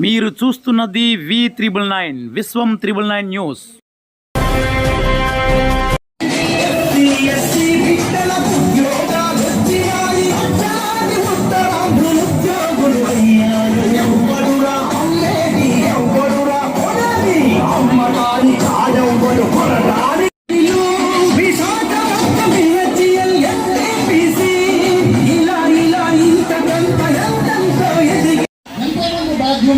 మీరు చూస్తున్నది V triple nine Vishwam triple nine news ఎంతో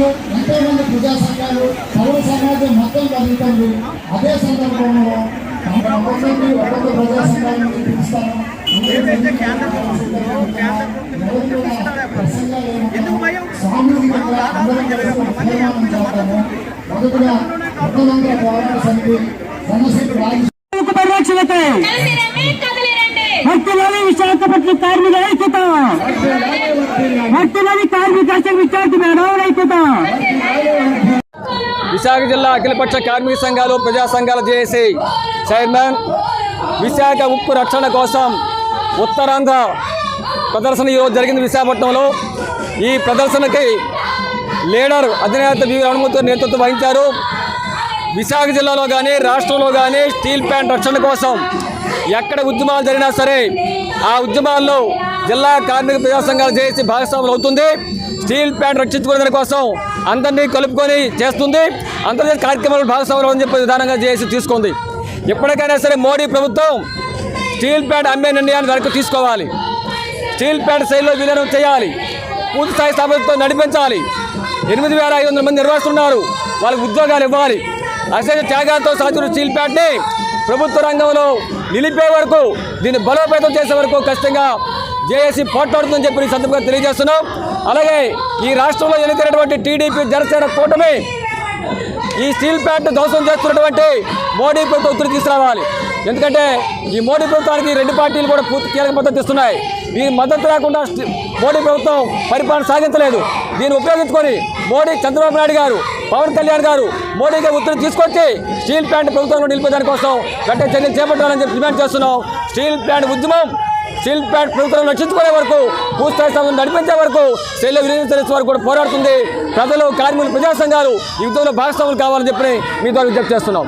బాధ్యులు ఎంతో మంది ప్రజా సంఘాలు పౌర సమాజం మొత్తం కలుగుతుంది అదే సందర్భంలో ఒక్కొక్కరికి ఒక్కొక్క ప్రజా సంఘాలను పిలుస్తాను. సామూహికంగా అందరం చేస్తాము మొదటగా పోరాట సమితి సమస్యకు హక్కులోని విశాఖపట్నం కార్మిక ఐక్యత. హక్కులోని కార్మిక విద్యార్థి మేడం అయిపోతాం. విశాఖ జిల్లా అఖిలపక్ష కార్మిక సంఘాలు ప్రజా సంఘాల జేఏసీ చైర్మన్ విశాఖ ఉక్కు రక్షణ కోసం ఉత్తరాంధ్ర ప్రదర్శన ఈరోజు జరిగింది విశాఖపట్నంలో. ఈ ప్రదర్శనకి లీడర్ అధినేత వి. హనుమతి నేతృత్వం వహించారు. విశాఖ జిల్లాలో కానీ రాష్ట్రంలో కానీ స్టీల్ ప్లాంట్ రక్షణ కోసం ఎక్కడ ఉద్యమాలు జరిగినా సరే ఆ ఉద్యమాల్లో జిల్లా కార్మిక ప్రజా సంఘాలు చేసి భాగస్వాములు అవుతుంది. స్టీల్ ప్లాంట్ రక్షించుకునే కోసం అందరినీ కలుపుకొని చేస్తుంది. అంతర్జాతీయ కార్యక్రమాలు భాగస్వాములు అని చెప్పి విధానంగా చేసి తీసుకుంది. ఎప్పటికైనా సరే మోడీ ప్రభుత్వం స్టీల్ ప్లాంట్ అమ్మే నిర్ణయాన్ని వెనక్కి తీసుకోవాలి. స్టీల్ ప్లాంట్ శైలిలో విలీనం చేయాలి. పూర్తి స్థాయి స్థాపనతో నడిపించాలి. ఎనిమిది వేల ఐదు వందల మంది నిర్వహిస్తున్నారు వాళ్ళకి ఉద్యోగాలు ఇవ్వాలి. అసలు త్యాగాలతో సాధించిన స్టీల్ ప్లాంట్ని ప్రభుత్వ రంగంలో నిలిపే వరకు దీన్ని బలోపేతం చేసే వరకు ఖచ్చితంగా జేఏసీ పోట్లాడుతుందని చెప్పి ఈ సందర్భంగా తెలియజేస్తున్నాం. అలాగే ఈ రాష్ట్రంలో ఎన్నికైనటువంటి టీడీపీ జనసేన కూటమి ఈ స్టీల్ ప్లాంట్ ధ్వంసం చేస్తున్నటువంటి మోడీ ప్రభుత్వం ఒత్తిడి తీసుకురావాలి. ఎందుకంటే ఈ మోడీ ప్రభుత్వానికి రెండు పార్టీలు కూడా పూర్తి కీలక మద్దతు ఇస్తున్నాయి. ఈ మద్దతు లేకుండా మోడీ ప్రభుత్వం పరిపాలన సాగించలేదు. దీన్ని ఉపయోగించుకొని మోడీ చంద్రబాబు నాయుడు గారు పవన్ కళ్యాణ్ గారు మోడీకి ఒత్తిడి తీసుకొచ్చి స్టీల్ ప్లాంట్ ప్రభుత్వంలో నిలిపేదాని కోసం గట్టిగా చర్యలు చేపట్టాలని చెప్పి డిమాండ్ చేస్తున్నాం. స్టీల్ ప్లాంట్ ఉద్యమం స్టీల్ ప్లాంట్ ప్రభుత్వం రక్షించుకునే వరకు పూర్తి స్థానం నడిపించే వరకు శైలి వినియోగించే వరకు కూడా పోరాడుతుంది. ప్రజలు కార్మికులు ప్రజా సంఘాలు ఈ యుద్ధంలో భాగస్వాములు కావాలని చెప్పి మీ ద్వారా విజ్ఞప్తి చేస్తున్నాం.